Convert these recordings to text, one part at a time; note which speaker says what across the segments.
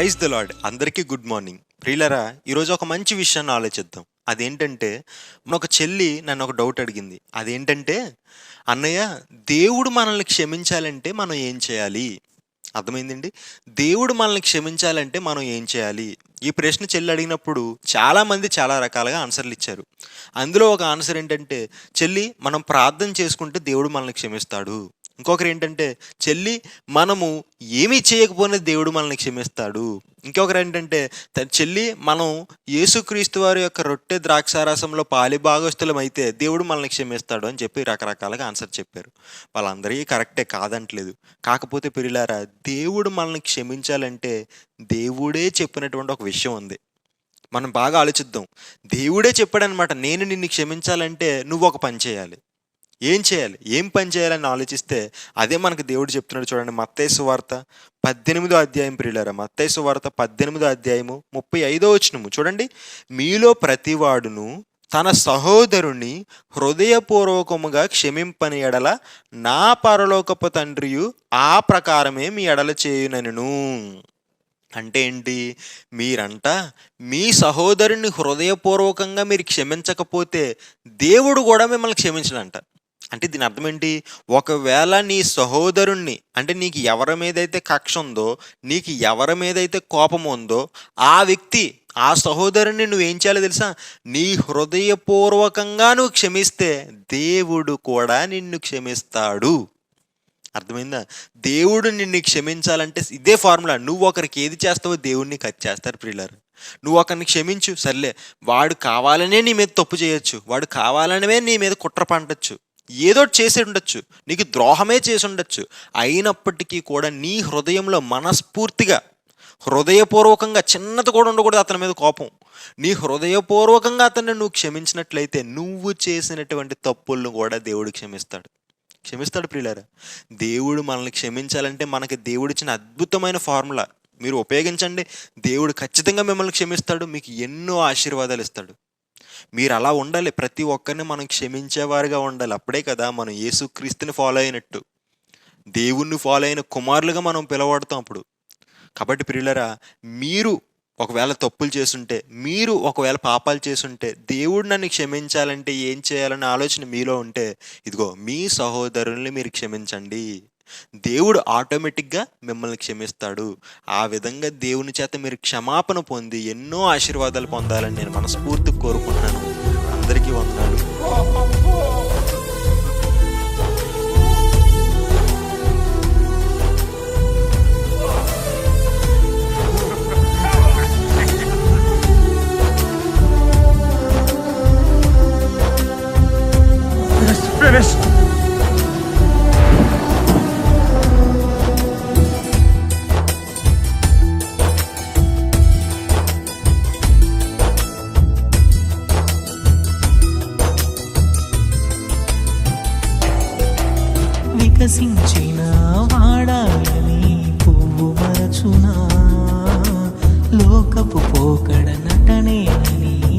Speaker 1: Praise the Lord అందరికీ good morning. ప్రియులరా ఈరోజు ఒక మంచి విషయాన్ని ఆలోచిద్దాం. అదేంటంటే మన ఒక చెల్లి నన్ను ఒక డౌట్ అడిగింది. అదేంటంటే అన్నయ్య దేవుడు మనల్ని క్షమించాలంటే మనం ఏం చేయాలి? అర్థమైందండి? దేవుడు మనల్ని క్షమించాలంటే మనం ఏం చేయాలి? ఈ ప్రశ్న చెల్లి అడిగినప్పుడు చాలామంది చాలా రకాలుగా ఆన్సర్లు ఇచ్చారు. అందులో ఒక ఆన్సర్ ఏంటంటే చెల్లి మనం ప్రార్థన చేసుకుంటే దేవుడు మనల్ని క్షమిస్తాడు. ఇంకొకరు ఏంటంటే చెల్లి మనము ఏమీ చేయకపోయినా దేవుడు మనల్ని క్షమిస్తాడు. ఇంకొకరు ఏంటంటే చెల్లి మనం యేసుక్రీస్తు వారి యొక్క రొట్టె ద్రాక్షారసంలో పాలి భాగస్థులం అయితే దేవుడు మనల్ని క్షమిస్తాడు అని చెప్పి రకరకాలుగా ఆన్సర్ చెప్పారు. వాళ్ళందరికీ కరెక్టే కాదంటలేదు. కాకపోతే పిరిలారా దేవుడు మనల్ని క్షమించాలంటే దేవుడే చెప్పినటువంటి ఒక విషయం ఉంది. మనం బాగా ఆలోచిద్దాం. దేవుడే చెప్పాడనమాట నేను నిన్ను క్షమించాలంటే నువ్వు ఒక పని చేయాలి. ఏం చేయాలి? ఏం పని చేయాలని ఆలోచిస్తే అదే మనకు దేవుడు చెప్తున్నాడు చూడండి మత్తైసు వార్త పద్దెనిమిదో అధ్యాయం ప్రియులారా మత్తైసు వార్త పద్దెనిమిదో అధ్యాయము ముప్పై ఐదో వచ్చినము చూడండి. మీలో ప్రతివాడును తన సహోదరుని హృదయపూర్వకముగా క్షమింపని ఎడల నా పరలోకపు తండ్రియు ఆ ప్రకారమే మీ ఎడల చేయునను. అంటే ఏంటి? మీరంట మీ సహోదరుని హృదయపూర్వకంగా మీరు క్షమించకపోతే దేవుడు కూడా మిమ్మల్ని క్షమించడంట. అంటే దీని అర్థం ఏంటి? ఒకవేళ నీ సహోదరుణ్ణి అంటే నీకు ఎవరి మీదైతే కక్ష ఉందో నీకు ఎవరి మీదైతే కోపం ఉందో ఆ వ్యక్తి ఆ సహోదరుని నువ్వేం చేయాలో తెలుసా? నీ హృదయపూర్వకంగా నువ్వు క్షమిస్తే దేవుడు కూడా నిన్ను క్షమిస్తాడు. అర్థమైందా? దేవుడు నిన్ను క్షమించాలంటే ఇదే ఫార్ములా. నువ్వు ఒకరికి ఏది చేస్తావో దేవుడిని కట్ చేస్తారు ప్రియులారు. నువ్వు ఒకరిని క్షమించు సర్లే. వాడు కావాలనే నీ మీద తప్పు చేయొచ్చు. వాడు కావాలనే నీ మీద కుట్ర పంటచ్చు ఏదో ఒకటి చేసి ఉండొచ్చు నీకు ద్రోహమే చేసి ఉండొచ్చు అయినప్పటికీ కూడా నీ హృదయంలో మనస్ఫూర్తిగా హృదయపూర్వకంగా చిన్నది కూడా ఉండకూడదు అతని మీద కోపం. నీ హృదయపూర్వకంగా అతన్ని నువ్వు క్షమించినట్లయితే నువ్వు చేసినటువంటి తప్పులను కూడా దేవుడు క్షమిస్తాడు. క్షమిస్తాడు ప్రియులారా. దేవుడు మనల్ని క్షమించాలంటే మనకి దేవుడిచ్చిన అద్భుతమైన ఫార్ములా. మీరు ఉపయోగించండి. దేవుడు ఖచ్చితంగా మిమ్మల్ని క్షమిస్తాడు. మీకు ఎన్నో ఆశీర్వాదాలు ఇస్తాడు. మీరు అలా ఉండాలి. ప్రతి ఒక్కరిని మనం క్షమించేవారుగా ఉండాలి. అప్పుడే కదా మనం యేసుక్రీస్తుని ఫాలో అయినట్టు. దేవుణ్ణి ఫాలో అయిన కుమారులుగా మనం పిలవడతాం అప్పుడు. కాబట్టి ప్రియులరా మీరు ఒకవేళ తప్పులు చేసుంటే మీరు ఒకవేళ పాపాలు చేసుంటే దేవుడు నన్ను క్షమించాలంటే ఏం చేయాలనే ఆలోచన మీలో ఉంటే ఇదిగో మీ సహోదరుల్ని మీరు క్షమించండి. దేవుడు ఆటోమేటిక్గా మిమ్మల్ని క్షమిస్తాడు. ఆ విధంగా దేవుని చేత మీరు క్షమాపణ పొంది ఎన్నో ఆశీర్వాదాలు పొందాలని నేను మనస్ఫూర్తి కోరుకుంటున్నాను. అందరికీ వందనాలు.
Speaker 2: వికసించిన వాడాలని పువ్వు మరచునా? లోకపు పోకడ నటనేనని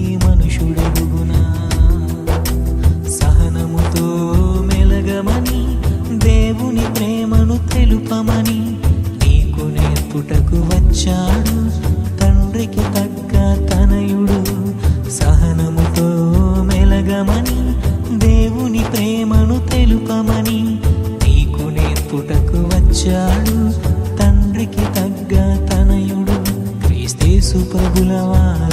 Speaker 2: నేర్పుటకు తండ్రికి తగ్గ తనయుడు. క్రీస్తేసు ప్రభులవా